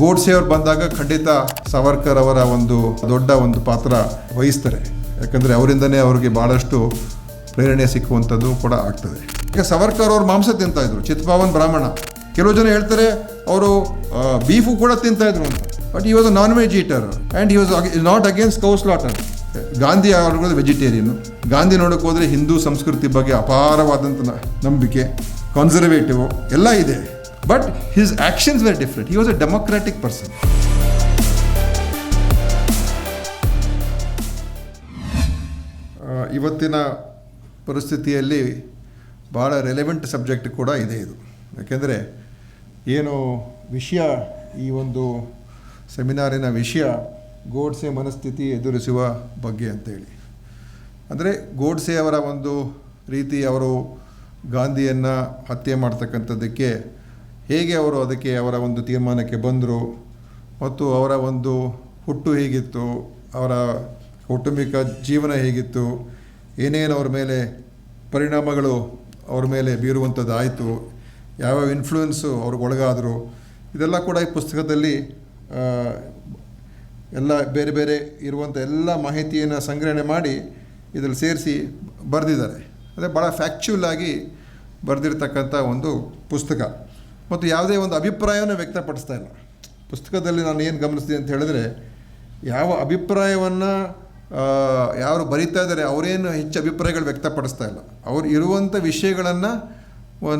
ಗೋಡ್ಸೆ ಅವ್ರು ಬಂದಾಗ ಖಂಡಿತ ಸಾವರ್ಕರ್ ಅವರ ಒಂದು ದೊಡ್ಡ ಒಂದು ಪಾತ್ರ ವಹಿಸ್ತಾರೆ. ಯಾಕಂದರೆ ಅವರಿಂದನೇ ಅವ್ರಿಗೆ ಭಾಳಷ್ಟು ಪ್ರೇರಣೆ ಸಿಕ್ಕುವಂಥದ್ದು ಕೂಡ ಆಗ್ತದೆ. ಈಗ ಸಾವರ್ಕರ್ ಅವರು ಮಾಂಸ ತಿಂತಾಯಿದ್ರು ಚಿತ್ಪಾವನ್ ಬ್ರಾಹ್ಮಣ. ಕೆಲವು ಜನ ಹೇಳ್ತಾರೆ, ಅವರು ಬೀಫು ಕೂಡ ತಿಂತಾಯಿದ್ರು ಅಂತ. But he was a non veg eater and he was not against cow slaughter Gandhi ಅವರು ವೆಜಿಟೇರಿಯನ್ ಗಾಂಧಿ ನೋಡೋಕೆ ಹೋದರೆ ಹಿಂದೂ ಸಂಸ್ಕೃತಿ ಬಗ್ಗೆ ಅಪಾರವಾದಂಥ ನಂಬಿಕೆ ಕನ್ಸರ್ವೇಟಿವ್ ಎಲ್ಲ ಇದೆ. But his actions were different. He was a democratic person. ಇವತ್ತಿನ ಪರಿಸ್ಥಿತಿಯಲ್ಲಿ ಭಾಳ ರೆಲೆವೆಂಟ್ ಸಬ್ಜೆಕ್ಟ್ ಕೂಡ ಇದೆ ಇದು ಯಾಕೆಂದರೆ ಏನು ವಿಷಯ, ಈ ಒಂದು ಸೆಮಿನಾರಿನ ವಿಷಯ ಗೋಡ್ಸೆ ಮನಸ್ಥಿತಿ ಎದುರಿಸುವ ಬಗ್ಗೆ ಅಂತೇಳಿ ಅಂದರೆ ಗೋಡ್ಸೆ ಅವರ ಒಂದು ರೀತಿ ಅವರು ಗಾಂಧಿಯನ್ನು ಹತ್ಯೆ ಮಾಡ್ತಕ್ಕಂಥದ್ದಕ್ಕೆ ಹೇಗೆ ಅವರು ಅದಕ್ಕೆ ಅವರ ಒಂದು ತೀರ್ಮಾನಕ್ಕೆ ಬಂದರು ಮತ್ತು ಅವರ ಒಂದು ಹುಟ್ಟು ಹೇಗಿತ್ತು, ಅವರ ಕೌಟುಂಬಿಕ ಜೀವನ ಹೇಗಿತ್ತು, ಏನೇನು ಅವ್ರ ಮೇಲೆ ಪರಿಣಾಮಗಳು ಅವ್ರ ಮೇಲೆ ಬೀರುವಂಥದ್ದಾಯಿತು ಯಾವ್ಯಾವ ಇನ್ಫ್ಲೂಯೆನ್ಸು ಅವ್ರಿಗೆ ಒಳಗಾದರು, ಇದೆಲ್ಲ ಕೂಡ ಈ ಪುಸ್ತಕದಲ್ಲಿ ಎಲ್ಲ ಬೇರೆ ಬೇರೆ ಇರುವಂಥ ಎಲ್ಲ ಮಾಹಿತಿಯನ್ನು ಸಂಗ್ರಹಣೆ ಮಾಡಿ ಇದರಲ್ಲಿ ಸೇರಿಸಿ ಬರೆದಿದ್ದಾರೆ. ಅದೇ ಭಾಳ ಫ್ಯಾಕ್ಚುಲ್ ಆಗಿ ಬರೆದಿರ್ತಕ್ಕಂಥ ಒಂದು ಪುಸ್ತಕ. ಮತ್ತು ಯಾವುದೇ ಒಂದು ಅಭಿಪ್ರಾಯವನ್ನು ವ್ಯಕ್ತಪಡಿಸ್ತಾ ಇಲ್ಲ. ಪುಸ್ತಕದಲ್ಲಿ ನಾನು ಏನು ಗಮನಿಸಿದೆ ಅಂತ ಹೇಳಿದ್ರೆ, ಯಾವ ಅಭಿಪ್ರಾಯವನ್ನು ಯಾರು ಬರೀತಾ ಇದ್ದಾರೆ ಅವರೇನು ಹೆಚ್ಚು ಅಭಿಪ್ರಾಯಗಳು ವ್ಯಕ್ತಪಡಿಸ್ತಾ ಇಲ್ಲ. ಅವರು ಇರುವಂಥ ವಿಷಯಗಳನ್ನು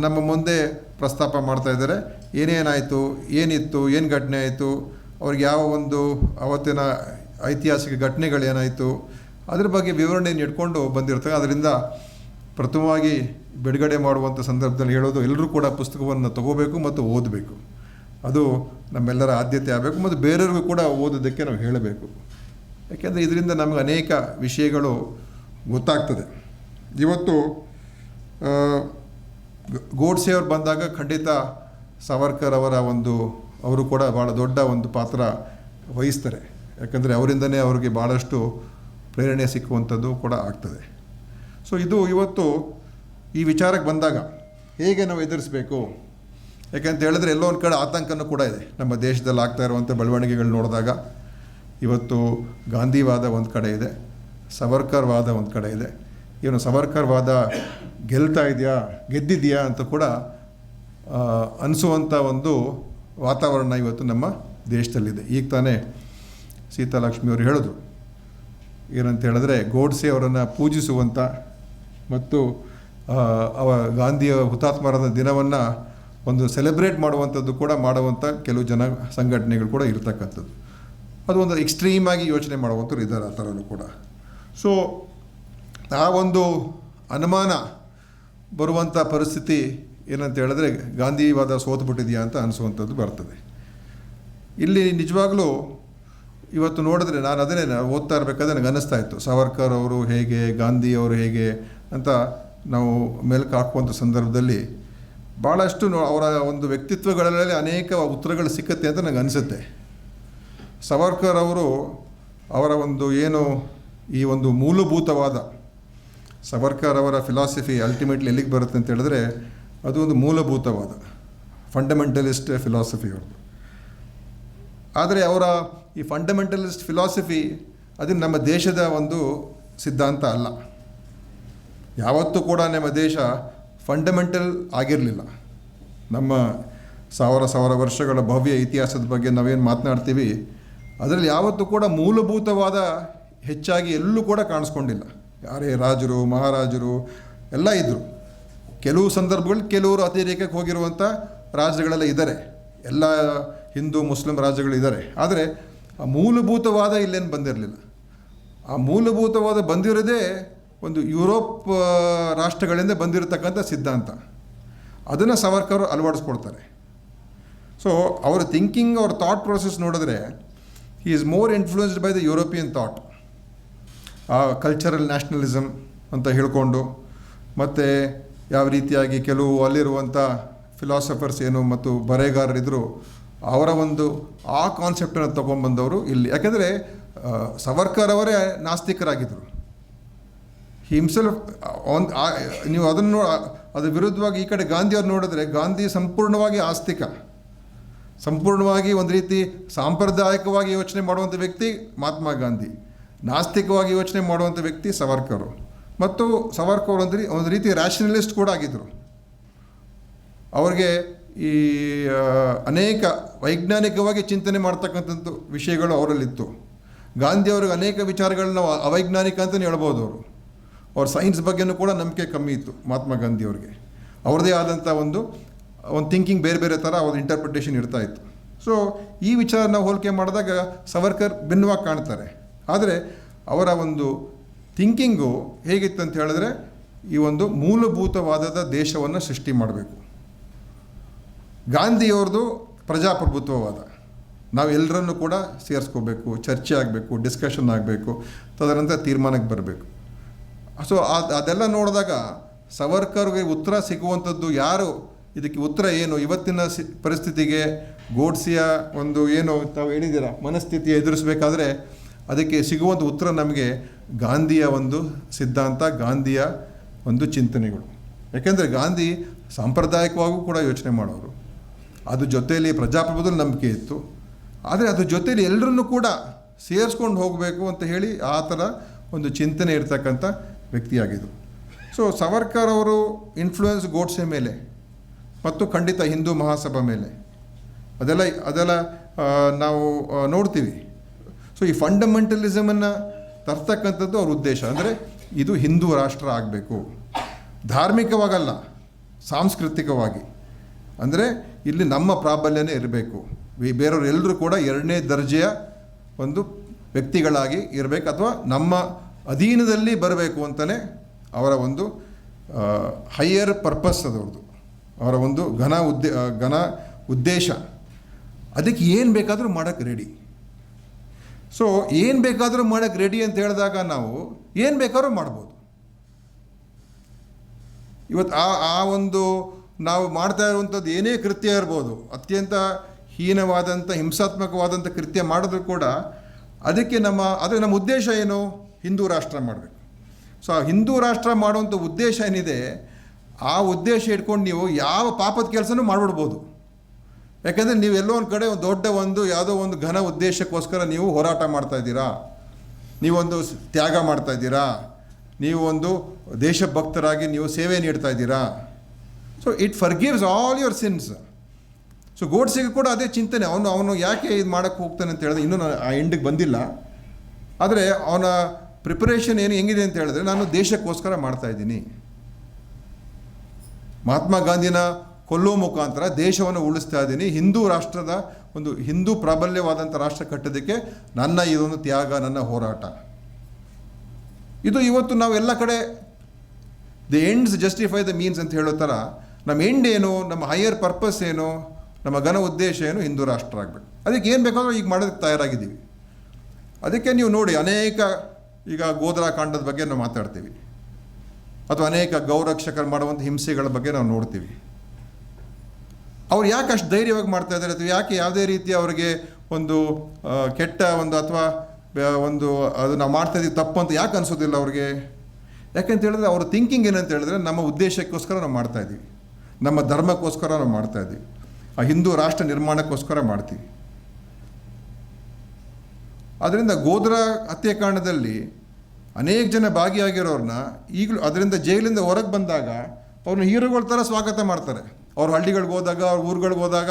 ನಮ್ಮ ಮುಂದೆ ಪ್ರಸ್ತಾಪ ಮಾಡ್ತಾ ಇದ್ದಾರೆ. ಏನೇನಾಯಿತು, ಏನಿತ್ತು, ಏನು ಘಟನೆ ಆಯಿತು, ಅವ್ರಿಗೆ ಯಾವ ಒಂದು ಅವತ್ತಿನ ಐತಿಹಾಸಿಕ ಘಟನೆಗಳೇನಾಯಿತು, ಅದ್ರ ಬಗ್ಗೆ ವಿವರಣೆ ಇಟ್ಕೊಂಡು ಬಂದಿರ್ತಾರೆ ಅದರಿಂದ ಪ್ರಥಮವಾಗಿ ಬಿಡುಗಡೆ ಮಾಡುವಂಥ ಸಂದರ್ಭದಲ್ಲಿ ಹೇಳೋದು ಎಲ್ಲರೂ ಕೂಡ ಪುಸ್ತಕವನ್ನು ತಗೋಬೇಕು ಮತ್ತು ಓದಬೇಕು. ಅದು ನಮ್ಮೆಲ್ಲರ ಆದ್ಯತೆ ಆಗಬೇಕು ಮತ್ತು ಬೇರೆಯವ್ರಿಗೂ ಕೂಡ ಓದೋದಕ್ಕೆ ನಾವು ಹೇಳಬೇಕು. ಯಾಕೆಂದರೆ ಇದರಿಂದ ನಮಗೆ ಅನೇಕ ವಿಷಯಗಳು ಗೊತ್ತಾಗ್ತದೆ. ಇವತ್ತು ಗೋಡ್ಸೆ ಅವ್ರು ಬಂದಾಗ ಖಂಡಿತ ಸಾವರ್ಕರ್ ಅವರ ಒಂದು, ಅವರು ಕೂಡ ಭಾಳ ದೊಡ್ಡ ಒಂದು ಪಾತ್ರ ವಹಿಸ್ತಾರೆ. ಯಾಕಂದರೆ ಅವರಿಂದನೇ ಅವ್ರಿಗೆ ಭಾಳಷ್ಟು ಪ್ರೇರಣೆ ಸಿಕ್ಕುವಂಥದ್ದು ಕೂಡ ಆಗ್ತದೆ. ಸೊ ಇದು ಇವತ್ತು ಈ ವಿಚಾರಕ್ಕೆ ಬಂದಾಗ ಹೇಗೆ ನಾವು ಎದುರಿಸಬೇಕು? ಯಾಕಂತ ಹೇಳಿದ್ರೆ ಎಲ್ಲೋ ಒಂದು ಕಡೆ ಆತಂಕನೂ ಕೂಡ ಇದೆ. ನಮ್ಮ ದೇಶದಲ್ಲಿ ಆಗ್ತಾ ಇರುವಂಥ ಬೆಳವಣಿಗೆಗಳು ನೋಡಿದಾಗ ಇವತ್ತು ಗಾಂಧಿವಾದ ಒಂದು ಕಡೆ ಇದೆ ಸವರ್ಕರ್ವಾದ ಒಂದು ಕಡೆ ಇದೆ. ಇವನು ಸವರ್ಕರ್ವಾದ ಗೆಲ್ತಾ ಇದೆಯಾ, ಗೆದ್ದಿದೆಯಾ ಅಂತ ಕೂಡ ಅನಿಸುವಂಥ ಒಂದು ವಾತಾವರಣ ಇವತ್ತು ನಮ್ಮ ದೇಶದಲ್ಲಿದೆ. ಈಗ ತಾನೇ ಸೀತಾಲಕ್ಷ್ಮಿಯವರು ಹೇಳಿದ್ರು ಏನಂತ ಹೇಳಿದ್ರೆ ಗೋಡ್ಸೆ ಅವರನ್ನು ಪೂಜಿಸುವಂಥ ಮತ್ತು ಅವ ಗಾಂಧಿಯ ಹುತಾತ್ಮರಾದ ದಿನವನ್ನು ಒಂದು ಸೆಲೆಬ್ರೇಟ್ ಮಾಡುವಂಥದ್ದು ಕೂಡ ಮಾಡುವಂಥ ಕೆಲವು ಜನ ಸಂಘಟನೆಗಳು ಕೂಡ ಇರತಕ್ಕಂಥದ್ದು. ಅದು ಒಂದು ಎಕ್ಸ್ಟ್ರೀಮ್ ಆಗಿ ಯೋಚನೆ ಮಾಡುವಂಥವ್ರು ಇದ್ದಾರೆ ಆ ಥರನೂ ಕೂಡ. ಸೊ ಆ ಒಂದು ಅನುಮಾನ ಬರುವಂಥ ಪರಿಸ್ಥಿತಿ ಏನಂತ ಹೇಳಿದ್ರೆ ಗಾಂಧಿವಾದ ಸೋತ್ಬಿಟ್ಟಿದೆಯಾ ಅಂತ ಅನಿಸುವಂಥದ್ದು ಬರ್ತದೆ. ಇಲ್ಲಿ ನಿಜವಾಗ್ಲೂ ಇವತ್ತು ನೋಡಿದ್ರೆ ನಾನು ಅದನ್ನೇ ನಾನು ಓದ್ತಾ ಇರಬೇಕಾದ್ರೆ ನನಗೆ ಅನ್ನಿಸ್ತಾ ಇತ್ತು. ಸಾವರ್ಕರ್ ಅವರು ಹೇಗೆ, ಗಾಂಧಿ ಅವರು ಹೇಗೆ ಅಂತ ನಾವು ಮೇಲಕ್ಕೆ ಹಾಕುವಂಥ ಸಂದರ್ಭದಲ್ಲಿ ಭಾಳಷ್ಟು ಅವರ ಒಂದು ವ್ಯಕ್ತಿತ್ವಗಳಲ್ಲಿ ಅನೇಕ ಉತ್ತರಗಳು ಸಿಕ್ಕತ್ತೆ ಅಂತ ನನಗೆ ಅನಿಸುತ್ತೆ. ಸವರ್ಕರ್ ಅವರು ಅವರ ಒಂದು ಏನು ಈ ಒಂದು ಮೂಲಭೂತವಾದ ಸವರ್ಕರ್ ಅವರ ಫಿಲಾಸಫಿ ಅಲ್ಟಿಮೇಟ್ಲಿ ಎಲ್ಲಿಗೆ ಬರುತ್ತೆ ಅಂತ ಹೇಳಿದ್ರೆ ಅದು ಒಂದು ಮೂಲಭೂತವಾದ ಫಂಡಮೆಂಟಲಿಸ್ಟ್ ಫಿಲಾಸಫಿ ಅವರು ಆದರೆ ಅವರ ಈ ಫಂಡಮೆಂಟಲಿಸ್ಟ್ ಫಿಲಾಸಫಿ ಅದು ನಮ್ಮ ದೇಶದ ಒಂದು ಸಿದ್ಧಾಂತ ಅಲ್ಲ. ಯಾವತ್ತೂ ಕೂಡ ನಮ್ಮ ದೇಶ ಫಂಡಮೆಂಟಲ್ ಆಗಿರಲಿಲ್ಲ. ನಮ್ಮ ಸಾವಿರ ಸಾವಿರ ವರ್ಷಗಳ ಭವ್ಯ ಇತಿಹಾಸದ ಬಗ್ಗೆ ನಾವೇನು ಮಾತನಾಡ್ತೀವಿ, ಅದರಲ್ಲಿ ಯಾವತ್ತೂ ಕೂಡ ಮೂಲಭೂತವಾದ ಹೆಚ್ಚಾಗಿ ಎಲ್ಲೂ ಕೂಡ ಕಾಣಿಸ್ಕೊಂಡಿಲ್ಲ. ಯಾರೇ ರಾಜರು, ಮಹಾರಾಜರು, ಎಲ್ಲ ಇದ್ದರು ಕೆಲವು ಸಂದರ್ಭಗಳು ಕೆಲವರು ಅತಿರೇಕಕ್ಕೆ ಹೋಗಿರುವಂಥ ರಾಜ್ಯಗಳೆಲ್ಲ ಇದ್ದಾರೆ ಎಲ್ಲ ಹಿಂದೂ, ಮುಸ್ಲಿಂ ರಾಜ್ಯಗಳು ಇದ್ದಾರೆ ಆದರೆ ಆ ಮೂಲಭೂತವಾದ ಇಲ್ಲೇನು ಬಂದಿರಲಿಲ್ಲ. ಆ ಮೂಲಭೂತವಾದ ಬಂದಿರೋದೇ ಒಂದು ಯುರೋಪ್ ರಾಷ್ಟ್ರಗಳಿಂದ ಬಂದಿರತಕ್ಕಂಥ ಸಿದ್ಧಾಂತ. ಅದನ್ನು ಸವರ್ಕರ್ ಅಳವಡಿಸ್ಕೊಡ್ತಾರೆ. ಸೊ ಅವರ ಥಿಂಕಿಂಗ್ ಅವ್ರ ಥಾಟ್ ಪ್ರೊಸೆಸ್ ನೋಡಿದ್ರೆ he is more influenced by the European thought ಆ ಕಲ್ಚರಲ್ ನ್ಯಾಷನಲಿಸಮ್ ಅಂತ ಹೇಳ್ಕೊಂಡು, ಮತ್ತು ಯಾವ ರೀತಿಯಾಗಿ ಕೆಲವು ಅಲ್ಲಿರುವಂಥ ಫಿಲಾಸಫರ್ಸ್ ಏನು ಮತ್ತು ಬರೆಗಾರರಿದ್ದರು ಅವರ ಒಂದು, ಆ ಕಾನ್ಸೆಪ್ಟನ್ನು ತೊಗೊಂಬಂದವರು ಇಲ್ಲಿ. ಯಾಕೆಂದರೆ ಸವರ್ಕರ್ ಅವರೇ ನಾಸ್ತಿಕರಾಗಿದ್ದರು ಹಿಮ್ಸೆಲ್ಫ್ ಒಂದು ನೀವು ಅದನ್ನು ನೋ ಅದ್ರ ವಿರುದ್ಧವಾಗಿ ಈ ಕಡೆ ಗಾಂಧಿಯವ್ರು ನೋಡಿದ್ರೆ ಗಾಂಧಿ ಸಂಪೂರ್ಣವಾಗಿ ಆಸ್ತಿಕ. ಸಂಪೂರ್ಣವಾಗಿ ಒಂದು ರೀತಿ ಸಾಂಪ್ರದಾಯಿಕವಾಗಿ ಯೋಚನೆ ಮಾಡುವಂಥ ವ್ಯಕ್ತಿ ಮಹಾತ್ಮ ಗಾಂಧಿ. ನಾಸ್ತಿಕವಾಗಿ ಯೋಚನೆ ಮಾಡುವಂಥ ವ್ಯಕ್ತಿ ಸವರ್ಕರು. ಮತ್ತು ಸವರ್ಕರ್ ಅಂದ್ರೆ ಒಂದು ರೀತಿ ರ್ಯಾಷನಲಿಸ್ಟ್ ಕೂಡ ಆಗಿದ್ದರು ಅವ್ರಿಗೆ ಈ ಅನೇಕ ವೈಜ್ಞಾನಿಕವಾಗಿ ಚಿಂತನೆ ಮಾಡ್ತಕ್ಕಂಥದ್ದು ವಿಷಯಗಳು ಅವರಲ್ಲಿತ್ತು. ಗಾಂಧಿಯವ್ರಿಗೆ ಅನೇಕ ವಿಚಾರಗಳನ್ನ ಅವ- ಅವೈಜ್ಞಾನಿಕ ಅಂತಲೇ ಹೇಳ್ಬೋದು ಅವರು. ಅವ್ರ ಸೈನ್ಸ್ ಬಗ್ಗೆನೂ ಕೂಡ ನಂಬಿಕೆ ಕಮ್ಮಿ ಇತ್ತು ಮಹಾತ್ಮ ಗಾಂಧಿ ಅವ್ರಿಗೆ. ಅವ್ರದ್ದೇ ಆದಂಥ ಒಂದು ಒಂದು ಥಿಂಕಿಂಗ್ ಬೇರೆ ಬೇರೆ ಥರ ಅವ್ರ ಇಂಟರ್ಪ್ರಿಟೇಷನ್ ಇರ್ತಾ ಇತ್ತು. ಸೊ ಈ ವಿಚಾರ ನಾವು ಹೋಲಿಕೆ ಮಾಡಿದಾಗ ಸವರ್ಕರ್ ಭಿನ್ನವಾಗಿ ಕಾಣ್ತಾರೆ. ಆದರೆ ಅವರ ಒಂದು ಥಿಂಕಿಂಗು ಹೇಗಿತ್ತು ಅಂತ ಹೇಳಿದ್ರೆ ಈ ಒಂದು ಮೂಲಭೂತವಾದದ ದೇಶವನ್ನು ಸೃಷ್ಟಿ ಮಾಡಬೇಕು. ಗಾಂಧಿಯವ್ರದ್ದು ಪ್ರಜಾಪ್ರಭುತ್ವವಾದ. ನಾವು ಎಲ್ಲರನ್ನು ಕೂಡ ಸೇರಿಸ್ಕೋಬೇಕು, ಚರ್ಚೆ ಆಗಬೇಕು ಡಿಸ್ಕಷನ್ ಆಗಬೇಕು, ತದನಂತರ ತೀರ್ಮಾನಕ್ಕೆ ಬರಬೇಕು. ಸೊ ಅದು, ಅದೆಲ್ಲ ನೋಡಿದಾಗ ಸವರ್ಕರ್ಗೆ ಉತ್ತರ ಸಿಗುವಂಥದ್ದು ಯಾರು? ಇದಕ್ಕೆ ಉತ್ತರ ಏನು? ಇವತ್ತಿನ ಪರಿಸ್ಥಿತಿಗೆ ಗೋಡ್ಸಿಯ ಒಂದು ಏನು ತಾವು ಹೇಳಿದ್ದೀರ? ಮನಸ್ಥಿತಿ ಎದುರಿಸಬೇಕಾದ್ರೆ ಅದಕ್ಕೆ ಸಿಗುವಂಥ ಉತ್ತರ ನಮಗೆ ಗಾಂಧಿಯ ಒಂದು ಸಿದ್ಧಾಂತ, ಗಾಂಧಿಯ ಒಂದು ಚಿಂತನೆಗಳು. ಯಾಕೆಂದರೆ ಗಾಂಧಿ ಸಾಂಪ್ರದಾಯಿಕವಾಗೂ ಕೂಡ ಯೋಚನೆ ಮಾಡೋರು. ಅದು ಜೊತೆಯಲ್ಲಿ ಪ್ರಜಾಪ್ರಭುತ್ವದಲ್ಲಿ ನಂಬಿಕೆ ಇತ್ತು. ಆದರೆ ಅದ್ರ ಜೊತೆಯಲ್ಲಿ ಎಲ್ಲರನ್ನೂ ಕೂಡ ಸೇರಿಸ್ಕೊಂಡು ಹೋಗಬೇಕು ಅಂತ ಹೇಳಿ ಆ ಥರ ಒಂದು ಚಿಂತನೆ ಇರ್ತಕ್ಕಂಥ ವ್ಯಕ್ತಿಯಾಗಿದ್ದರು ಸೊ ಸವರ್ಕರ್ ಅವರು ಇನ್ಫ್ಲೂಯೆನ್ಸ್ ಗೋಡ್ಸೆ ಮೇಲೆ, ಮತ್ತು ಖಂಡಿತ ಹಿಂದೂ ಮಹಾಸಭಾ ಮೇಲೆ. ಅದೆಲ್ಲ ಅದೆಲ್ಲ ನಾವು ನೋಡ್ತೀವಿ. ಸೊ ಈ ಫಂಡಮೆಂಟಲಿಸಮನ್ನು ತರ್ತಕ್ಕಂಥದ್ದು ಅವ್ರ ಉದ್ದೇಶ. ಅಂದರೆ ಇದು ಹಿಂದೂ ರಾಷ್ಟ್ರ ಆಗಬೇಕು. ಧಾರ್ಮಿಕವಾಗಲ್ಲ, ಸಾಂಸ್ಕೃತಿಕವಾಗಿ. ಅಂದರೆ ಇಲ್ಲಿ ನಮ್ಮ ಪ್ರಾಬಲ್ಯನೇ ಇರಬೇಕು. ಬೇರೆಯವರೆಲ್ಲರೂ ಕೂಡ ಎರಡನೇ ದರ್ಜೆಯ ಒಂದು ವ್ಯಕ್ತಿಗಳಾಗಿ ಇರಬೇಕು, ಅಥವಾ ನಮ್ಮ ಅಧೀನದಲ್ಲಿ ಬರಬೇಕು ಅಂತಲೇ ಅವರ ಒಂದು ಹೈಯರ್ ಪರ್ಪಸ್ ಅದವ್ರದ್ದು. ಅವರ ಒಂದು ಘನ ಉದ್ದೇ ಘನ ಉದ್ದೇಶ. ಅದಕ್ಕೆ ಏನು ಬೇಕಾದರೂ ಮಾಡೋಕ್ಕೆ ರೆಡಿ ಸೊ ಏನು ಬೇಕಾದರೂ ಮಾಡೋಕ್ಕೆ ರೆಡಿ ಅಂತ ಹೇಳಿದಾಗ ನಾವು ಏನು ಬೇಕಾದ್ರೂ ಮಾಡ್ಬೋದು. ಇವತ್ತು ಆ ಆ ಒಂದು ನಾವು ಮಾಡ್ತಾ ಇರುವಂಥದ್ದು ಏನೇ ಕೃತ್ಯ ಇರ್ಬೋದು, ಅತ್ಯಂತ ಹೀನವಾದಂಥ, ಹಿಂಸಾತ್ಮಕವಾದಂಥ ಕೃತ್ಯ ಮಾಡಿದ್ರು ಕೂಡ ಅದಕ್ಕೆ ನಮ್ಮ ಅದರ ನಮ್ಮ ಉದ್ದೇಶ ಏನು? ಹಿಂದೂ ರಾಷ್ಟ್ರ ಮಾಡಬೇಕು. ಸೊ ಆ ಹಿಂದೂ ರಾಷ್ಟ್ರ ಮಾಡುವಂಥ ಉದ್ದೇಶ ಏನಿದೆ, ಆ ಉದ್ದೇಶ ಇಟ್ಕೊಂಡು ನೀವು ಯಾವ ಪಾಪದ ಕೆಲಸನೂ ಮಾಡಿಬಿಡ್ಬೋದು. ಯಾಕೆಂದರೆ ನೀವು ಎಲ್ಲೋ ಒಂದು ಕಡೆ ಒಂದು ದೊಡ್ಡ ಒಂದು, ಯಾವುದೋ ಒಂದು ಘನ ಉದ್ದೇಶಕ್ಕೋಸ್ಕರ ನೀವು ಹೋರಾಟ ಮಾಡ್ತಾ ಇದ್ದೀರಾ? ನೀವೊಂದು ತ್ಯಾಗ ಮಾಡ್ತಾ ಇದ್ದೀರಾ? ನೀವು ಒಂದು ದೇಶಭಕ್ತರಾಗಿ ನೀವು ಸೇವೆ ನೀಡ್ತಾ ಇದ್ದೀರಾ? So it forgives all your sins so ಗೋಡ್ಸಿಗೆ ಕೂಡ ಅದೇ ಚಿಂತನೆ. ಅವನು ಅವನು ಯಾಕೆ ಇದು ಮಾಡೋಕ್ಕೆ ಹೋಗ್ತಾನೆ ಅಂತ ಹೇಳಿದ್ರೆ, ಇನ್ನೂ ನಾನು ಆ ಎಂಡಿಗೆ ಬಂದಿಲ್ಲ. ಆದರೆ ಅವನ ಪ್ರಿಪರೇಷನ್ ಏನು ಹೆಂಗಿದೆ ಅಂತ ಹೇಳಿದ್ರೆ ನಾನು ದೇಶಕ್ಕೋಸ್ಕರ ಮಾಡ್ತಾ ಇದ್ದೀನಿ. ಮಹಾತ್ಮ ಗಾಂಧಿನ ಕೊಲ್ಲುವ ಮುಖಾಂತರ ದೇಶವನ್ನು ಉಳಿಸ್ತಾ ಇದ್ದೀನಿ. ಹಿಂದೂ ರಾಷ್ಟ್ರದ ಒಂದು ಹಿಂದೂ ಪ್ರಾಬಲ್ಯವಾದಂಥ ರಾಷ್ಟ್ರ ಕಟ್ಟೋದಕ್ಕೆ ನನ್ನ ಇದೊಂದು ತ್ಯಾಗ, ನನ್ನ ಹೋರಾಟ. ಇದು ಇವತ್ತು ನಾವು ಎಲ್ಲ ಕಡೆ the ends justify the means ಅಂತ ಹೇಳೋ ಥರ ನಮ್ಮ ಎಂಡ್ ಏನು, ನಮ್ಮ ಹೈಯರ್ ಪರ್ಪಸ್ ಏನು, ನಮ್ಮ ಘನ ಉದ್ದೇಶ ಏನು ಹಿಂದೂ ರಾಷ್ಟ್ರ ಆಗಬೇಕು. ಅದಕ್ಕೆ ಏನು ಬೇಕಾದ್ರೂ ಈಗ ಮಾಡೋದಕ್ಕೆ ತಯಾರಾಗಿದ್ದೀವಿ. ಅದಕ್ಕೆ ನೀವು ನೋಡಿ ಅನೇಕ ಈಗ ಗೋಧರಾ ಕಾಂಡದ ಬಗ್ಗೆ ನಾವು ಮಾತಾಡ್ತೀವಿ. ಅಥವಾ ಅನೇಕ ಗೌರಕ್ಷಕರು ಮಾಡುವಂಥ ಹಿಂಸೆಗಳ ಬಗ್ಗೆ ನಾವು ನೋಡ್ತೀವಿ. ಅವ್ರು ಯಾಕೆ ಅಷ್ಟು ಧೈರ್ಯವಾಗಿ ಮಾಡ್ತಾ ಇದ್ದಾರೆ? ಅಥವಾ ಯಾಕೆ ಯಾವುದೇ ರೀತಿ ಅವರಿಗೆ ಒಂದು ಕೆಟ್ಟ ಒಂದು ಅಥವಾ ಒಂದು ಅದು ನಾವು ಮಾಡ್ತಾ ಇದ್ದೀವಿ ತಪ್ಪು ಅಂತ ಯಾಕೆ ಅನಿಸೋದಿಲ್ಲ ಅವ್ರಿಗೆ? ಯಾಕೆಂತ ಹೇಳಿದ್ರೆ ಅವ್ರ ಥಿಂಕಿಂಗ್ ಏನಂತ ಹೇಳಿದ್ರೆ ನಮ್ಮ ಉದ್ದೇಶಕ್ಕೋಸ್ಕರ ನಾವು ಮಾಡ್ತಾ ಇದ್ದೀವಿ. ನಮ್ಮ ಧರ್ಮಕ್ಕೋಸ್ಕರ ನಾವು ಮಾಡ್ತಾ ಇದ್ದೀವಿ. ಆ ಹಿಂದೂ ರಾಷ್ಟ್ರ ನಿರ್ಮಾಣಕ್ಕೋಸ್ಕರ ಮಾಡ್ತೀವಿ. ಅದರಿಂದ ಗೋದ್ರ ಹತ್ಯಾಕಾಂಡದಲ್ಲಿ ಅನೇಕ ಜನ ಭಾಗಿಯಾಗಿರೋರನ್ನ ಈಗಲೂ ಅದರಿಂದ ಜೈಲಿಂದ ಹೊರಗೆ ಬಂದಾಗ ಅವ್ರನ್ನ ಹೀರೋಗಳ ಥರ ಸ್ವಾಗತ ಮಾಡ್ತಾರೆ. ಅವ್ರ ಹಳ್ಳಿಗಳಿಗೆ ಹೋದಾಗ, ಅವ್ರ ಊರುಗಳಿಗೆ ಹೋದಾಗ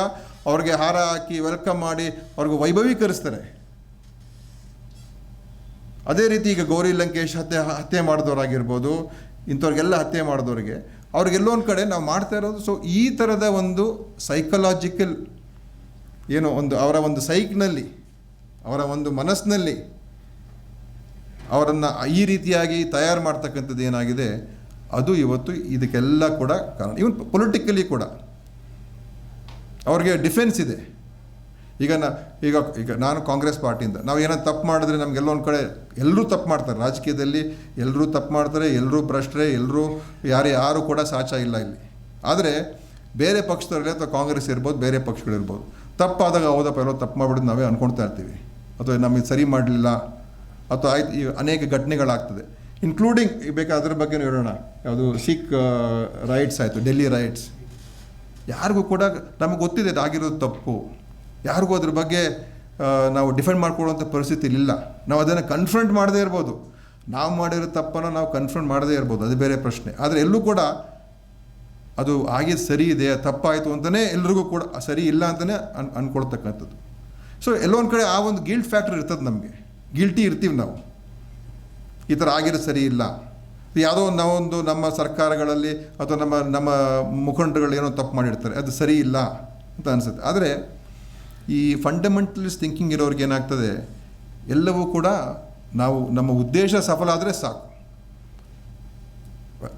ಅವ್ರಿಗೆ ಹಾರ ಹಾಕಿ ವೆಲ್ಕಮ್ ಮಾಡಿ ಅವ್ರಿಗೆ ವೈಭವೀಕರಿಸ್ತಾರೆ. ಅದೇ ರೀತಿ ಈಗ ಗೌರಿ ಲಂಕೇಶ್ ಹತ್ಯೆ ಹತ್ಯೆ ಮಾಡಿದವರಾಗಿರ್ಬೋದು, ಇಂಥವ್ರಿಗೆಲ್ಲ ಹತ್ಯೆ ಮಾಡಿದವ್ರಿಗೆ ಅವ್ರಿಗೆಲ್ಲೋ ಒಂದು ಕಡೆ ನಾವು ಮಾಡ್ತಾ ಇರೋದು ಸೊ ಈ ಥರದ ಒಂದು ಸೈಕಲಾಜಿಕಲ್ ಏನೋ ಒಂದು, ಅವರ ಒಂದು ಸೈಕ್ನಲ್ಲಿ ಅವರ ಒಂದು ಮನಸ್ಸಿನಲ್ಲಿ ಅವರನ್ನು ಈ ರೀತಿಯಾಗಿ ತಯಾರು ಮಾಡ್ತಕ್ಕಂಥದ್ದು ಏನಾಗಿದೆ? ಅದು ಇವತ್ತು ಇದಕ್ಕೆಲ್ಲ ಕೂಡ ಕಾರಣ. ಇವನ್ ಪೊಲಿಟಿಕಲಿ ಕೂಡ. ಅವ್ರಿಗೆ ಡಿಫೆನ್ಸ್ ಇದೆ. ಈಗ ನಾ, ಈಗ ಈಗ ನಾನು ಕಾಂಗ್ರೆಸ್ ಪಾರ್ಟಿಯಿಂದ, ನಾವು ಏನಾದ್ರು ತಪ್ಪು ಮಾಡಿದ್ರೆ ನಮಗೆಲ್ಲ ಒಂದು ಕಡೆ ಎಲ್ಲರೂ ತಪ್ಪು ಮಾಡ್ತಾರೆ. ರಾಜಕೀಯದಲ್ಲಿ ಎಲ್ಲರೂ ತಪ್ಪು ಮಾಡ್ತಾರೆ ಎಲ್ಲರೂ ಭ್ರಷ್ಟರೇ ಎಲ್ಲರೂ ಯಾರು ಯಾರು ಕೂಡ ಸಾಚ ಇಲ್ಲ ಇಲ್ಲಿ. ಆದರೆ ಬೇರೆ ಪಕ್ಷದವರಲ್ಲಿ ಅಥವಾ ಕಾಂಗ್ರೆಸ್ ಇರ್ಬೋದು, ಬೇರೆ ಪಕ್ಷಗಳಿರ್ಬೋದು, ತಪ್ಪಾದಾಗ ಹೋದಪ್ಪ, ಎಲ್ಲೋ ತಪ್ಪು ಮಾಡಿಬಿಟ್ಟು ನಾವೇ ಅನ್ಕೊಳ್ತಾ ಇರ್ತೀವಿ. ಅಥವಾ ನಮಗೆ ಸರಿ ಮಾಡಲಿಲ್ಲ ಅಥವಾ ಆಯ್ತು ಅನೇಕ ಘಟನೆಗಳಾಗ್ತದೆ. ಇನ್ಕ್ಲೂಡಿಂಗ್ ಅದ್ರ ಬಗ್ಗೆ ಹೇಳೋಣ. ಯಾವುದು ಸಿಖ್ ರೈಟ್ಸ್ ಆಯಿತು ಡೆಲ್ಲಿ ರೈಟ್ಸ್ ಯಾರಿಗೂ ಕೂಡ ನಮಗೆ ಗೊತ್ತಿದೆ ಆಗಿರೋದು ತಪ್ಪು. ಯಾರಿಗೂ ಅದ್ರ ಬಗ್ಗೆ ನಾವು ಡಿಫೆಂಡ್ ಮಾಡ್ಕೊಳ್ಳುವಂಥ ಪರಿಸ್ಥಿತಿ ಇಲ್ಲ. ನಾವು ಅದನ್ನು ಕನ್ಫ್ರಂಟ್ ಮಾಡದೇ ಇರ್ಬೋದು. ನಾವು ಮಾಡಿರೋ ತಪ್ಪನ್ನು ನಾವು ಕನ್ಫ್ರಂಟ್ ಮಾಡದೇ ಇರ್ಬೋದು. ಅದು ಬೇರೆ ಪ್ರಶ್ನೆ. ಆದರೆ ಎಲ್ಲೂ ಕೂಡ ಅದು ಆಗಿದ್ದು ಸರಿ ಇದೆ ತಪ್ಪಾಯಿತು ಅಂತಲೇ ಎಲ್ರಿಗೂ ಕೂಡ ಸರಿ ಇಲ್ಲ ಅಂತಲೇ ಅನ್, ಅನ್ಕೊಳ್ತಕ್ಕಂಥದ್ದು. ಸೊ ಎಲ್ಲೊಂದು ಕಡೆ ಆ ಒಂದು ಗಿಲ್ಟ್ ಫ್ಯಾಕ್ಟರ್ ಇರ್ತದೆ ನಮಗೆ. ಗಿಲ್ಟಿ ಇರ್ತೀವಿ ನಾವು. ಈ ಥರ ಆಗಿರೋ ಸರಿ ಇಲ್ಲ. ಯಾವುದೋ ನಾವೊಂದು ನಮ್ಮ ಸರ್ಕಾರಗಳಲ್ಲಿ ಅಥವಾ ನಮ್ಮ ನಮ್ಮ ಮುಖಂಡರುಗಳು ಏನೋ ತಪ್ಪು ಮಾಡಿರ್ತಾರೆ. ಅದು ಸರಿ ಇಲ್ಲ ಅಂತ ಅನಿಸುತ್ತೆ. ಆದರೆ ಈ ಫಂಡಮೆಂಟಲಿಸ್ಟ್ ಥಿಂಕಿಂಗ್ ಇರೋರಿಗೆ ಏನಾಗ್ತದೆ? ಎಲ್ಲವೂ ಕೂಡ ನಾವು, ನಮ್ಮ ಉದ್ದೇಶ ಸಫಲ ಆದರೆ ಸಾಕು.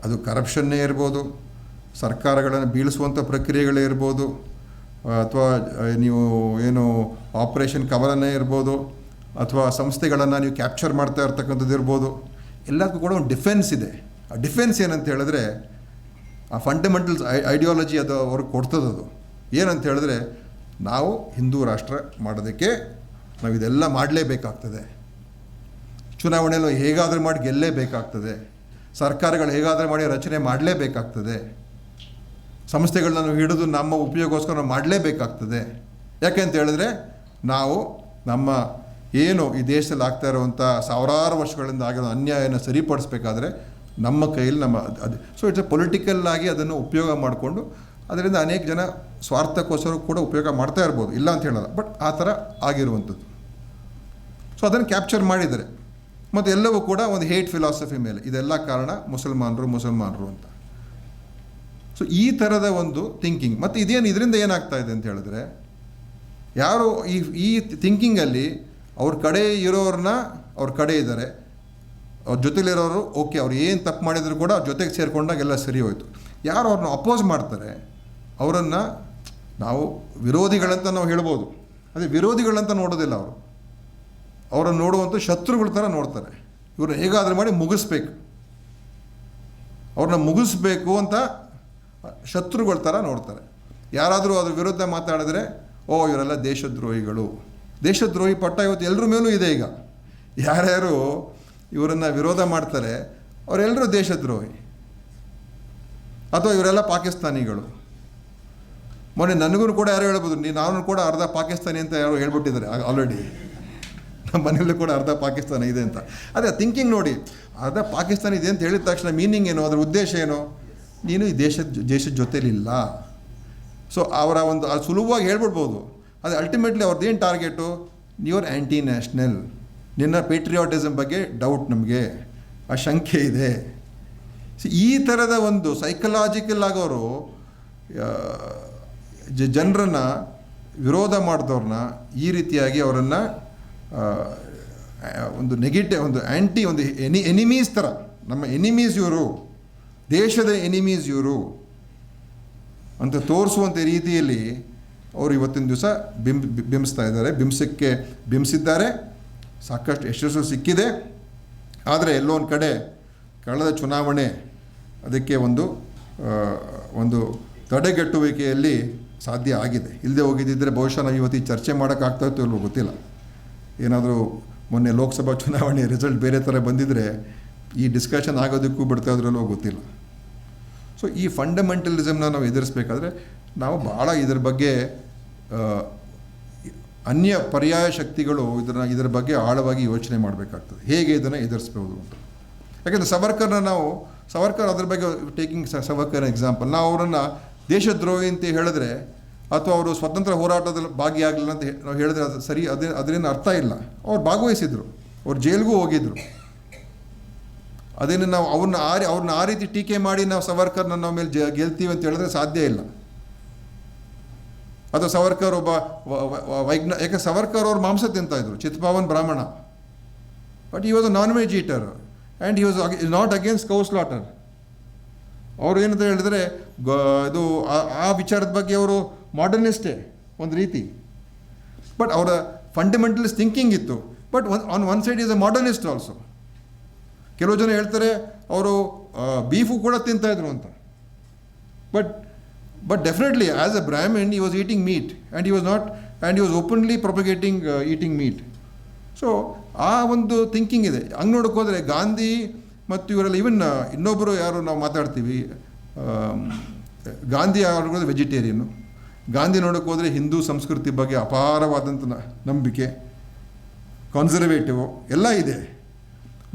ಅದು ಕರಪ್ಷನ್ನೇ ಇರ್ಬೋದು, ಸರ್ಕಾರಗಳನ್ನು ಬೀಳಿಸುವಂಥ ಪ್ರಕ್ರಿಯೆಗಳೇ ಇರ್ಬೋದು, ಅಥವಾ ನೀವು ಏನು ಆಪರೇಷನ್ ಕವರನ್ನೇ ಇರ್ಬೋದು ಅಥವಾ ಸಂಸ್ಥೆಗಳನ್ನು ನೀವು ಕ್ಯಾಪ್ಚರ್ ಮಾಡ್ತಾ ಇರ್ತಕ್ಕಂಥದ್ದು ಇರ್ಬೋದು. ಎಲ್ಲದಕ್ಕೂ ಕೂಡ ಒಂದು ಡಿಫೆನ್ಸ್ ಇದೆ. ಆ ಡಿಫೆನ್ಸ್ ಏನಂತ ಹೇಳಿದ್ರೆ, ಆ ಫಂಡಮೆಂಟಲ್ಸ್ ಐಡಿಯಾಲಜಿ ಅದು ಅವ್ರಿಗೆ ಕೊಡ್ತದದು ಏನಂತ ಹೇಳಿದ್ರೆ, ನಾವು ಹಿಂದೂ ರಾಷ್ಟ್ರ ಮಾಡೋದಕ್ಕೆ ನಾವು ಇದೆಲ್ಲ ಮಾಡಲೇಬೇಕಾಗ್ತದೆ. ಚುನಾವಣೆಯಲ್ಲಿ ಹೇಗಾದರೂ ಮಾಡಿ ಗೆಲ್ಲಲೇಬೇಕಾಗ್ತದೆ ಸರ್ಕಾರಗಳು ಹೇಗಾದರೂ ಮಾಡಿ ರಚನೆ ಮಾಡಲೇಬೇಕಾಗ್ತದೆ. ಸಂಸ್ಥೆಗಳನ್ನ ನಾವು ಹಿಡಿದು ನಮ್ಮ ಉಪಯೋಗಕ್ಕೋಸ್ಕರ ನಾವು ಮಾಡಲೇಬೇಕಾಗ್ತದೆ. ಯಾಕೆ ಅಂತ ಹೇಳಿದ್ರೆ, ನಾವು ನಮ್ಮ ಏನು ಈ ದೇಶದಲ್ಲಿ ಆಗ್ತಾ ಇರುವಂಥ ಸಾವಿರಾರು ವರ್ಷಗಳಿಂದ ಆಗಿರೋ ಅನ್ಯಾಯನ ಸರಿಪಡಿಸ್ಬೇಕಾದ್ರೆ ನಮ್ಮ ಕೈಯಲ್ಲಿ ನಮ್ಮ ಅದು ಸೊ ಇಟ್ಸ್ ಎ ಪೊಲಿಟಿಕಲ್ ಆಗಿ ಅದನ್ನು ಉಪಯೋಗ ಮಾಡಿಕೊಂಡು ಅದರಿಂದ ಅನೇಕ ಜನ ಸ್ವಾರ್ಥಕ್ಕೋಸ್ಕರ ಕೂಡ ಉಪಯೋಗ ಮಾಡ್ತಾ ಇರ್ಬೋದು, ಇಲ್ಲ ಅಂತ ಹೇಳಲ್ಲ ಬಟ್ ಆ ಥರ ಆಗಿರುವಂಥದ್ದು. ಸೊ ಅದನ್ನು ಕ್ಯಾಪ್ಚರ್ ಮಾಡಿದರೆ ಮತ್ತು ಎಲ್ಲವೂ ಕೂಡ ಒಂದು ಹೇಟ್ ಫಿಲಾಸಫಿ ಮೇಲೆ. ಇದೆಲ್ಲ ಕಾರಣ ಮುಸಲ್ಮಾನರು ಮುಸಲ್ಮಾನರು ಅಂತ. ಸೊ ಈ ಥರದ ಒಂದು ಥಿಂಕಿಂಗ್ ಮತ್ತು ಇದೇನು ಇದರಿಂದ ಏನಾಗ್ತಾ ಇದೆ ಅಂತ ಹೇಳಿದ್ರೆ, ಯಾರು ಈ ಈ ಥಿಂಕಿಂಗಲ್ಲಿ ಅವ್ರ ಕಡೆ ಇರೋರನ್ನ ಅವ್ರ ಕಡೆ ಇದ್ದಾರೆ. ಅವ್ರ ಜೊತೆಲಿರೋರು, ಓಕೆ, ಅವ್ರು ಏನು ತಪ್ಪು ಮಾಡಿದ್ರು ಕೂಡ ಅವ್ರ ಜೊತೆಗೆ ಸೇರಿಕೊಂಡಾಗ ಎಲ್ಲ ಸರಿ ಹೋಯಿತು. ಯಾರು ಅವ್ರನ್ನ ಅಪೋಸ್ ಮಾಡ್ತಾರೆ, ಅವರನ್ನು ನಾವು ವಿರೋಧಿಗಳಂತ ನಾವು ಹೇಳ್ಬೋದು. ಅದೇ ವಿರೋಧಿಗಳಂತ ನೋಡೋದಿಲ್ಲ ಅವರು. ಅವರನ್ನು ನೋಡುವಂಥ ಶತ್ರುಗಳ ಥರ ನೋಡ್ತಾರೆ. ಇವ್ರನ್ನ ಹೇಗಾದರೂ ಮಾಡಿ ಮುಗಿಸ್ಬೇಕು. ಅವ್ರನ್ನ ಮುಗಿಸ್ಬೇಕು ಅಂತ ಶತ್ರುಗಳ ಥರ ನೋಡ್ತಾರೆ. ಯಾರಾದರೂ ಅದ್ರ ವಿರುದ್ಧ ಮಾತಾಡಿದ್ರೆ, ಓ, ಇವರೆಲ್ಲ ದೇಶದ್ರೋಹಿಗಳು. ದೇಶದ್ರೋಹಿ ಪಟ್ಟ ಇವತ್ತು ಎಲ್ಲರ ಮೇಲೂ ಇದೆ ಈಗ. ಯಾರ್ಯಾರು ಇವರನ್ನು ವಿರೋಧ ಮಾಡ್ತಾರೆ ಅವರೆಲ್ಲರೂ ದೇಶದ್ರೋಹಿ. ಅಥವಾ ಇವರೆಲ್ಲ ಪಾಕಿಸ್ತಾನಿಗಳು. ಮೊನ್ನೆ ನನಗೂ ಕೂಡ ಯಾರು ಹೇಳ್ಬೋದು, ನೀ ನಾನು ಕೂಡ ಅರ್ಧ ಪಾಕಿಸ್ತಾನಿ ಅಂತ ಯಾರು ಹೇಳ್ಬಿಟ್ಟಿದ್ದಾರೆ ಆಲ್ರೆಡಿ ನಮ್ಮ ಮನೆಯಲ್ಲೂ ಕೂಡ ಅರ್ಧ ಪಾಕಿಸ್ತಾನ ಇದೆ ಅಂತ. ಅದೇ ಥಿಂಕಿಂಗ್ ನೋಡಿ, ಅರ್ಧ ಪಾಕಿಸ್ತಾನ ಇದೆ ಅಂತ ಹೇಳಿದ ತಕ್ಷಣ ಮೀನಿಂಗ್ ಏನು, ಅದರ ಉದ್ದೇಶ ಏನು? ನೀನು ಈ ದೇಶದ ದೇಶದ ಜೊತೆಲಿಲ್ಲ. ಸೊ ಅವರ ಒಂದು ಸುಲಭವಾಗಿ ಹೇಳ್ಬಿಡ್ಬೋದು. ಅದು ಅಲ್ಟಿಮೇಟ್ಲಿ ಅವ್ರದ್ದು ಏನು ಟಾರ್ಗೆಟು ನ್ಯೂರ್ ಆ್ಯಂಟಿ ನ್ಯಾಷನಲ್ ನಿನ್ನ ಪೇಟ್ರಿಯಾಟಿಸಮ್ ಬಗ್ಗೆ ಡೌಟ್ ನಮಗೆ. ಆ ಶಂಕೆ ಇದೆ. ಈ ಥರದ ಒಂದು ಸೈಕಲಾಜಿಕಲ್ ಆಗೋರು ಜನರನ್ನು ವಿರೋಧ ಮಾಡಿದವ್ರನ್ನ ಈ ರೀತಿಯಾಗಿ ಅವರನ್ನು ಒಂದು ನೆಗೆಟಿವ್ ಒಂದು ಆ್ಯಂಟಿ ಒಂದು ಎನಿ ಎನಿಮೀಸ್ ಥರ ನಮ್ಮ ಎನಿಮೀಸ್ ಇವರು. ದೇಶದ ಎನಿಮೀಸ್ ಇವರು. ಅಂತ ತೋರಿಸುವಂಥ ರೀತಿಯಲ್ಲಿ ಅವರು ಇವತ್ತಿನ ದಿವಸ ಬಿಂಬ್ ಬಿಂಬಿಸ್ತಾ ಇದ್ದಾರೆ. ಬಿಂಬಿಸಕ್ಕೆ ಬಿಂಬಿಸಿದ್ದಾರೆ. ಸಾಕಷ್ಟು ಯಶಸ್ಸು ಸಿಕ್ಕಿದೆ. ಆದರೆ ಎಲ್ಲೋ ಒಂದು ಕಡೆ ಕಳೆದ ಚುನಾವಣೆ ಅದಕ್ಕೆ ಒಂದು ಒಂದು ತಡೆಗಟ್ಟುವಿಕೆಯಲ್ಲಿ ಸಾಧ್ಯ ಆಗಿದೆ. ಇಲ್ಲದೆ ಹೋಗಿದ್ದಿದ್ದರೆ ಬಹುಶಃ ನಾವು ಇವತ್ತು ಚರ್ಚೆ ಮಾಡೋಕ್ಕಾಗ್ತಾ ಇತ್ತು ಇಲ್ವೋ ಗೊತ್ತಿಲ್ಲ. ಏನಾದರೂ ಮೊನ್ನೆ ಲೋಕಸಭಾ ಚುನಾವಣೆ ರಿಸಲ್ಟ್ ಬೇರೆ ಥರ ಬಂದಿದ್ದರೆ ಈ ಡಿಸ್ಕಷನ್ ಆಗೋದಕ್ಕೂ ಬಿಡ್ತಾ ಇದ್ರಲ್ಲೋ ಗೊತ್ತಿಲ್ಲ. ಸೊ ಈ ಫಂಡಮೆಂಟಲಿಸಮ್ನ ನಾವು ಎದುರಿಸ್ಬೇಕಾದ್ರೆ ನಾವು ಭಾಳ ಇದ್ರ ಬಗ್ಗೆ ಅನ್ಯ ಪರ್ಯಾಯ ಶಕ್ತಿಗಳು ಇದನ್ನು, ಇದರ ಬಗ್ಗೆ ಆಳವಾಗಿ ಯೋಚನೆ ಮಾಡಬೇಕಾಗ್ತದೆ. ಹೇಗೆ ಇದನ್ನು ಎದುರಿಸ್ಬೋದು ಅಂತ. ಯಾಕೆಂದರೆ ಸವರ್ಕರ್ನ ನಾವು, ಸವರ್ಕರ್ ಅದ್ರ ಬಗ್ಗೆ ಟೇಕಿಂಗ್ ಸವರ್ಕರ್ ಎಕ್ಸಾಂಪಲ್ ನಾವು ಅವರನ್ನು ದೇಶದ್ರೋಹಿ ಅಂತ ಹೇಳಿದ್ರೆ, ಅಥವಾ ಅವರು ಸ್ವತಂತ್ರ ಹೋರಾಟದಲ್ಲಿ ಭಾಗಿಯಾಗಲಿಲ್ಲ ಅಂತ ನಾವು ಹೇಳಿದ್ರೆ ಅದು ಸರಿ, ಅದೇ, ಅದರಿಂದ ಅರ್ಥ ಇಲ್ಲ. ಅವ್ರು ಭಾಗವಹಿಸಿದ್ರು. ಅವ್ರು ಜೈಲಿಗೂ ಹೋಗಿದ್ರು. ಅದೇನು ನಾವು ಅವ್ರನ್ನ ಆ ಅವ್ರನ್ನ ಆ ರೀತಿ ಟೀಕೆ ಮಾಡಿ ನಾವು ಸವರ್ಕರ್ನ ನಾವು ಮೇಲೆ ಗೆಲ್ತೀವಿ ಅಂತ ಹೇಳಿದ್ರೆ ಸಾಧ್ಯ ಇಲ್ಲ. ಅಥವಾ ಸವರ್ಕರ್ ಒಬ್ಬ ವೈಜ್ಞಾ ಯಾಕೆ ಸವರ್ಕರ್ ಅವರು ಮಾಂಸ ತಿಂತಾಯಿದ್ರು, Chitpavan Brahmin. But he was a non veg eater and he was not against cow slaughter ಅವರು ಏನಂತ ಹೇಳಿದರೆ ಇದು ಆ- ಆ ವಿಚಾರದ ಬಗ್ಗೆ ಅವರು ಮಾಡರ್ನಿಸ್ಟೇ ಒಂದು ರೀತಿ. ಬಟ್ ಅವರ ಫಂಡಮೆಂಟಲಿಸ್ಟ್ ಥಿಂಕಿಂಗ್ ಇತ್ತು. But one on one side is a modernist also ಕೆಲವು ಜನ ಹೇಳ್ತಾರೆ, ಅವರು ಬೀಫು ಕೂಡ ತಿಂತಾಯಿದ್ರು ಅಂತ. But but definitely a Brahmin, he he was meat, meat and he was not and he was openly propagating eating meat so ಆ ಒಂದು thinking ಇದೆ. ಹಂಗೆ ನೋಡೋಕೆ ಹೋದರೆ ಗಾಂಧಿ ಮತ್ತು ಇವರೆಲ್ಲ ಇವನ್ ಇನ್ನೊಬ್ಬರು ಯಾರು ನಾವು ಮಾತಾಡ್ತೀವಿ ಗಾಂಧಿ ಅವರು ವೆಜಿಟೇರಿಯನ್ನು ಗಾಂಧಿ ನೋಡೋಕೆ ಹೋದರೆ ಹಿಂದೂ ಸಂಸ್ಕೃತಿ ಬಗ್ಗೆ ಅಪಾರವಾದಂಥ ನಂಬಿಕೆ ಕನ್ಸರ್ವೇಟಿವ್ ಎಲ್ಲ ಇದೆ.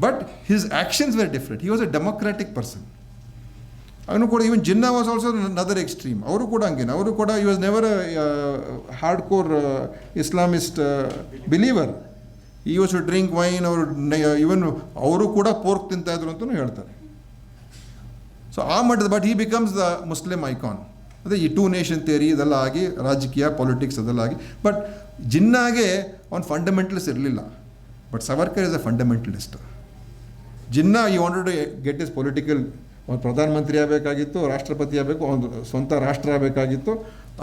But his actions were different he was a democratic person ಅವನು ಕೂಡ even Jinnah was also another extreme ಅವರು ಕೂಡ ಹಂಗೇನೆ. ಅವರು ಕೂಡ he was never hard core Islamist believer he was drink wine ಅವರು ಇವನ್ ಅವರು ಕೂಡ ಪೋರ್ಕ್ ತಿಂತಾ ಇದ್ರು ಅಂತಲೂ ಹೇಳ್ತಾರೆ. ಸೊ ಆ ಮಟ್ಟದ ಬಟ್ ಈ ಬಿಕಮ್ಸ್ ದ ಮುಸ್ಲಿಂ ಐಕಾನ್ ಅದೇ ಈ ಟೂ ನೇಷನ್ ಥಿಯರಿ ಇದೆಲ್ಲ ಆಗಿ ರಾಜಕೀಯ ಪಾಲಿಟಿಕ್ಸ್ ಅದೆಲ್ಲ ಆಗಿ ಬಟ್ ಜಿನ್ನಾಗೆ ಅವ್ನು ಫಂಡಮೆಂಟಲಿಸ್ಟ್ ಇರಲಿಲ್ಲ. But Savarkar is a fundamentalist Jinnah ಈ wanted to get his political ಅವನು ಪ್ರಧಾನಮಂತ್ರಿ ಆಗಬೇಕಾಗಿತ್ತು, ರಾಷ್ಟ್ರಪತಿ ಆಗಬೇಕು ಅವನು ಸ್ವಂತ ರಾಷ್ಟ್ರ ಆಗಬೇಕಾಗಿತ್ತು.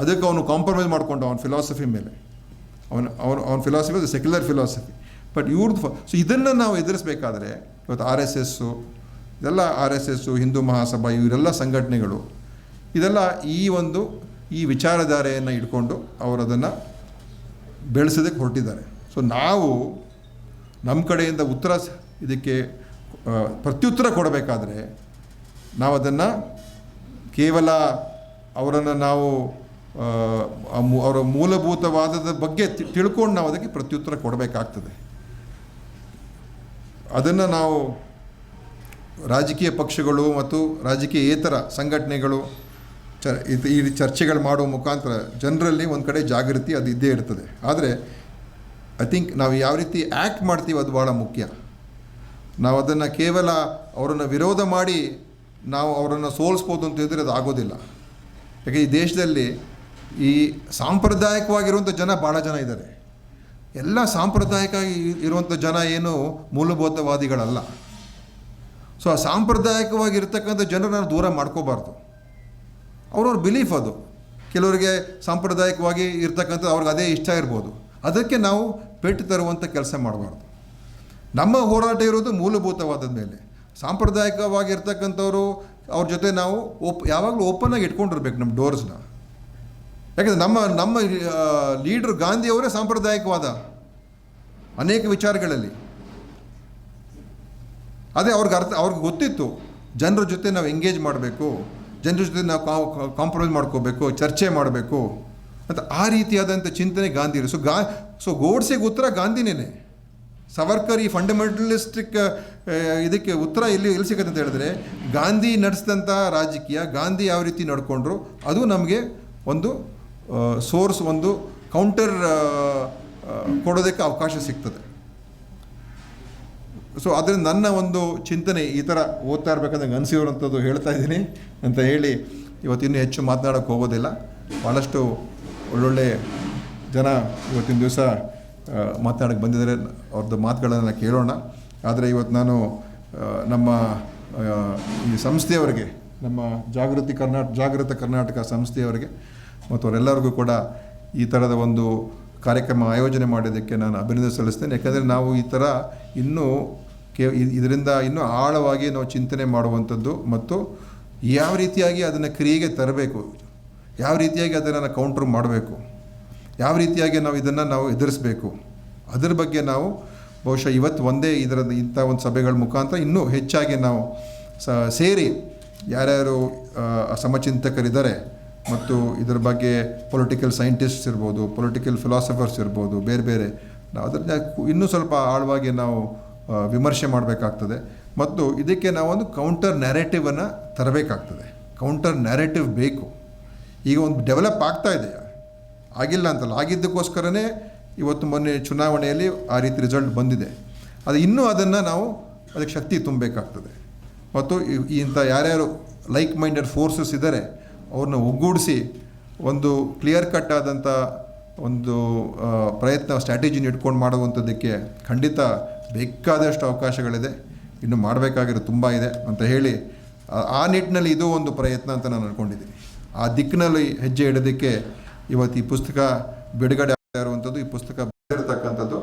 ಅದಕ್ಕೆ ಅವನು ಕಾಂಪ್ರಮೈಸ್ ಮಾಡಿಕೊಂಡು ಅವನ ಫಿಲಾಸಫಿ ಮೇಲೆ. ಅವನ ಅವನ ಅವನ ಫಿಲಾಸಫಿ ಅದು ಸೆಕ್ಯುಲರ್ ಫಿಲಾಸಫಿ ಬಟ್ ಇವ್ರದ್ದು ಸೊ ಇದನ್ನು ನಾವು ಎದುರಿಸಬೇಕಾದ್ರೆ, ಇವತ್ತು ಆರ್ ಎಸ್ ಎಸ್ಸು ಇದೆಲ್ಲ R S S Hindu Mahasabha, ಇವರೆಲ್ಲ ಸಂಘಟನೆಗಳು, ಇದೆಲ್ಲ ಈ ಒಂದು, ಈ ವಿಚಾರಧಾರೆಯನ್ನು ಇಟ್ಕೊಂಡು ಅವರು ಅದನ್ನು ಬೆಳೆಸೋದಕ್ಕೆ ಹೊರಟಿದ್ದಾರೆ. ಸೊ ನಾವು ನಮ್ಮ ಕಡೆಯಿಂದ ಉತ್ತರ ಇದಕ್ಕೆ ಪ್ರತ್ಯುತ್ತರ ಕೊಡಬೇಕಾದ್ರೆ ನಾವು ಅದನ್ನು ಕೇವಲ ಅವರನ್ನು ನಾವು ಅವರ ಮೂಲಭೂತವಾದದ ಬಗ್ಗೆ ತಿಳ್ಕೊಂಡು ನಾವು ಅದಕ್ಕೆ ಪ್ರತ್ಯುತ್ತರ ಕೊಡಬೇಕಾಗ್ತದೆ. ಅದನ್ನು ನಾವು ರಾಜಕೀಯ ಪಕ್ಷಗಳು ಮತ್ತು ರಾಜಕೀಯೇತರ ಸಂಘಟನೆಗಳು ಚ, ಈ ಚರ್ಚೆಗಳು ಮಾಡುವ ಮುಖಾಂತರ ಜನರಲ್ಲಿ ಒಂದು ಕಡೆ ಜಾಗೃತಿ ಅದು ಇದ್ದೇ ಇರ್ತದೆ. ಆದರೆ ಐ ಥಿಂಕ್ ನಾವು ಯಾವ ರೀತಿ ಆ್ಯಕ್ಟ್ ಮಾಡ್ತೀವಿ ಅದು ಭಾಳ ಮುಖ್ಯ. ನಾವು ಅದನ್ನು ಕೇವಲ ಅವರನ್ನು ವಿರೋಧ ಮಾಡಿ ನಾವು ಅವರನ್ನು ಸೋಲಿಸ್ಬೋದು ಅಂತ ಹೇಳಿದರೆ ಅದು ಆಗೋದಿಲ್ಲ. ಯಾಕೆ ಈ ದೇಶದಲ್ಲಿ ಈ ಸಾಂಪ್ರದಾಯಿಕವಾಗಿರುವಂಥ ಜನ ಭಾಳ ಜನ ಇದ್ದಾರೆ. ಎಲ್ಲ ಸಾಂಪ್ರದಾಯಿಕ ಇರುವಂಥ ಜನ ಏನು ಮೂಲಭೂತವಾದಿಗಳಲ್ಲ. ಸೊ ಆ ಸಾಂಪ್ರದಾಯಿಕವಾಗಿರ್ತಕ್ಕಂಥ ಜನರನ್ನು ದೂರ ಮಾಡ್ಕೋಬಾರ್ದು. ಅವ್ರವ್ರ ಬಿಲೀಫ್ ಅದು. ಕೆಲವರಿಗೆ ಸಾಂಪ್ರದಾಯಿಕವಾಗಿ ಇರ್ತಕ್ಕಂಥ ಅವ್ರಿಗೆ ಅದೇ ಇಷ್ಟ ಇರ್ಬೋದು. ಅದಕ್ಕೆ ನಾವು ಪೆಟ್ಟು ತರುವಂಥ ಕೆಲಸ ಮಾಡಬಾರ್ದು. ನಮ್ಮ ಹೋರಾಟ ಇರೋದು ಮೂಲಭೂತವಾದದ ಮೇಲೆ. ಸಾಂಪ್ರದಾಯಿಕವಾಗಿರ್ತಕ್ಕಂಥವ್ರು, ಅವ್ರ ಜೊತೆ ನಾವು ಓಪ್, ಯಾವಾಗಲೂ ಓಪನ್ನಾಗಿ ಇಟ್ಕೊಂಡಿರ್ಬೇಕು ನಮ್ಮ ಡೋರ್ಸ್ನ ಯಾಕಂದರೆ ನಮ್ಮ ನಮ್ಮ ಲೀಡ್ರ್ ಗಾಂಧಿಯವರೇ ಸಾಂಪ್ರದಾಯಿಕವಾದ ಅನೇಕ ವಿಚಾರಗಳಲ್ಲಿ. ಅದೇ ಅವ್ರಿಗೆ ಅರ್ಥ, ಅವ್ರಿಗೆ ಗೊತ್ತಿತ್ತು, ಜನರ ಜೊತೆ ನಾವು ಎಂಗೇಜ್ ಮಾಡಬೇಕು, ಜನರ ಜೊತೆ ನಾವು ಕಾಂಪ್ರಮೈಸ್ ಮಾಡ್ಕೋಬೇಕು, ಚರ್ಚೆ ಮಾಡಬೇಕು ಅಂತ ಆ ರೀತಿಯಾದಂಥ ಚಿಂತನೆ ಗಾಂಧಿ ಸೊ ಗಾ ಸೊ ಗೋಡ್ಸೆಗೆ ಉತ್ತರ ಗಾಂಧಿನೇ ಸವರ್ಕರ್ ಈ ಫಂಡಮೆಂಟಲಿಸ್ಟಿಕ್ ಇದಕ್ಕೆ ಉತ್ತರ ಎಲ್ಲಿ ಎಲ್ಲಿ ಸಿಗುತ್ತೆ ಅಂತ ಹೇಳಿದ್ರೆ, ಗಾಂಧಿ ನಡೆಸಿದಂಥ ರಾಜಕೀಯ, ಗಾಂಧಿ ಯಾವ ರೀತಿ ನಡ್ಕೊಂಡ್ರು, ಅದು ನಮಗೆ ಒಂದು ಸೋರ್ಸ್ ಒಂದು ಕೌಂಟರ್ ಕೊಡೋದಕ್ಕೆ ಅವಕಾಶ ಸಿಗ್ತದೆ. ಸೊ ಅದರಿಂದ ನನ್ನ ಒಂದು ಚಿಂತನೆ, ಈ ಥರ ಓದ್ತಾ ಇರ್ಬೇಕಂದ್ರೆ ಅನಿಸಿರುವಂಥದ್ದು ಹೇಳ್ತಾ ಇದ್ದೀನಿ ಅಂತ ಹೇಳಿ ಇವತ್ತಿನ್ನೂ ಹೆಚ್ಚು ಮಾತನಾಡೋಕ್ಕೆ ಹೋಗೋದಿಲ್ಲ. ಭಾಳಷ್ಟು ಒಳ್ಳೊಳ್ಳೆ ಜನ ಇವತ್ತಿನ ದಿವಸ ಮಾತನಾಡೋಕ್ಕೆ ಬಂದಿದ್ದಾರೆ. ಅವ್ರದ್ದು ಮಾತುಗಳನ್ನು ಕೇಳೋಣ. ಆದರೆ ಇವತ್ತು ನಾನು ನಮ್ಮ ಈ ಸಂಸ್ಥೆಯವರಿಗೆ, ನಮ್ಮ ಜಾಗೃತಿ ಕರ್ನಾಟಕ ಜಾಗೃತ ಕರ್ನಾಟಕ ಸಂಸ್ಥೆಯವರಿಗೆ ಮತ್ತು ಅವರೆಲ್ಲರಿಗೂ ಕೂಡ ಈ ಥರದ ಒಂದು ಕಾರ್ಯಕ್ರಮ ಆಯೋಜನೆ ಮಾಡಿದ್ದಕ್ಕೆ ನಾನು ಅಭಿನಂದನೆ ಸಲ್ಲಿಸ್ತೇನೆ. ಯಾಕೆಂದರೆ ನಾವು ಈ ಥರ ಇನ್ನೂ ಕೇ ಇದರಿಂದ ಇನ್ನೂ ಆಳವಾಗಿ ನಾವು ಚಿಂತನೆ ಮಾಡುವಂಥದ್ದು ಮತ್ತು ಯಾವ ರೀತಿಯಾಗಿ ಅದನ್ನು ಕ್ರಿಯೆಗೆ ತರಬೇಕು, ಯಾವ ರೀತಿಯಾಗಿ ಅದನ್ನು ಕೌಂಟ್ರ್ ಮಾಡಬೇಕು ಯಾವ ರೀತಿಯಾಗಿ ನಾವು ಇದನ್ನು ನಾವು ಎದುರಿಸಬೇಕು? ಅದರ ಬಗ್ಗೆ ನಾವು ಬಹುಶಃ ಇವತ್ತು ಒಂದೇ ಇದರ ಇಂಥ ಒಂದು ಸಭೆಗಳ ಮುಖಾಂತರ ಇನ್ನೂ ಹೆಚ್ಚಾಗಿ ನಾವು ಸ, ಸೇರಿ ಯಾರ್ಯಾರು ಸಮಚಿಂತಕರಿದ್ದಾರೆ ಮತ್ತು ಇದರ ಬಗ್ಗೆ ಪೊಲಿಟಿಕಲ್ ಸೈಂಟಿಸ್ಟ್ಸ್ ಇರ್ಬೋದು ಪೊಲಿಟಿಕಲ್ ಫಿಲಾಸಫರ್ಸ್ ಇರ್ಬೋದು, ಬೇರೆ ಬೇರೆ ನಾವು ಅದನ್ನ ಇನ್ನೂ ಸ್ವಲ್ಪ ಆಳವಾಗಿ ನಾವು ವಿಮರ್ಶೆ ಮಾಡಬೇಕಾಗ್ತದೆ. ಮತ್ತು ಇದಕ್ಕೆ ನಾವೊಂದು ಕೌಂಟರ್ ನ್ಯಾರೇಟಿವನ್ನು ತರಬೇಕಾಗ್ತದೆ. ಕೌಂಟರ್ ನ್ಯಾರೇಟಿವ್ ಬೇಕು. ಈಗ ಒಂದು ಡೆವಲಪ್ ಆಗ್ತಾ ಇದೆ. ಆಗಿಲ್ಲ ಅಂತಲ್ಲ. ಆಗಿದ್ದಕ್ಕೋಸ್ಕರನೇ ಇವತ್ತು ಮೊನ್ನೆ ಚುನಾವಣೆಯಲ್ಲಿ ಆ ರೀತಿ ರಿಸಲ್ಟ್ ಬಂದಿದೆ. ಅದು ಇನ್ನೂ ಅದನ್ನು ನಾವು ಅದಕ್ಕೆ ಶಕ್ತಿ ತುಂಬಬೇಕಾಗ್ತದೆ. ಮತ್ತು ಇಂಥ ಯಾರ್ಯಾರು ಲೈಕ್ ಮೈಂಡೆಡ್ ಫೋರ್ಸಸ್ ಇದ್ದಾರೆ ಅವ್ರನ್ನ ಒಗ್ಗೂಡಿಸಿ ಒಂದು ಕ್ಲಿಯರ್ ಕಟ್ ಆದಂಥ ಒಂದು ಪ್ರಯತ್ನ ಸ್ಟ್ರಾಟಜಿನ ಇಟ್ಕೊಂಡು ಮಾಡುವಂಥದ್ದಕ್ಕೆ ಖಂಡಿತ ಬೇಕಾದಷ್ಟು ಅವಕಾಶಗಳಿದೆ. ಇನ್ನು ಮಾಡಬೇಕಾಗಿರೋ ತುಂಬ ಇದೆ ಅಂತ ಹೇಳಿ, ಆ ನಿಟ್ಟಿನಲ್ಲಿ ಇದು ಒಂದು ಪ್ರಯತ್ನ ಅಂತ ನಾನು ಅಂದ್ಕೊಂಡಿದ್ದೀನಿ ಆ ದಿಕ್ಕಿನಲ್ಲಿ ಹೆಜ್ಜೆ ಇಡೋದಕ್ಕೆ ಇವತ್ತು ಈ ಪುಸ್ತಕ ಬಿಡುಗಡೆ ಆಗ್ತಾ ಈ ಪುಸ್ತಕ ಬಂದಿರತಕ್ಕಂಥದ್ದು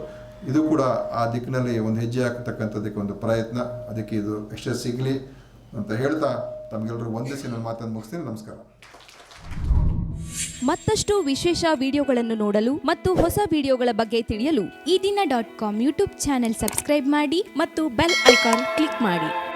ಇದು ಕೂಡ ಆ ದಿಕ್ಕಿನಲ್ಲಿ ಒಂದು ಹೆಜ್ಜೆ ಹಾಕತಕ್ಕಂಥದ್ದಕ್ಕೆ ಒಂದು ಪ್ರಯತ್ನ. ಅದಕ್ಕೆ ಇದು ಯಶಸ್ಸು ಸಿಗಲಿ ಅಂತ ಹೇಳ್ತಾ ತಮಗೆಲ್ಲರೂ ಒಂದೇ ನನ್ನ ಮಾತನ್ನು ಮುಗಿಸ್ತೀನಿ. ನಮಸ್ಕಾರ. ಮತ್ತಷ್ಟು ವಿಶೇಷ ವಿಡಿಯೋಗಳನ್ನು ನೋಡಲು ಮತ್ತು ಹೊಸ ವಿಡಿಯೋಗಳ ಬಗ್ಗೆ ತಿಳಿಯಲು Ee Dina dot com YouTube channel subscribe ಮಾಡಿ ಮತ್ತು ಬೆಲ್ ಐಕಾನ್ ಕ್ಲಿಕ್ ಮಾಡಿ.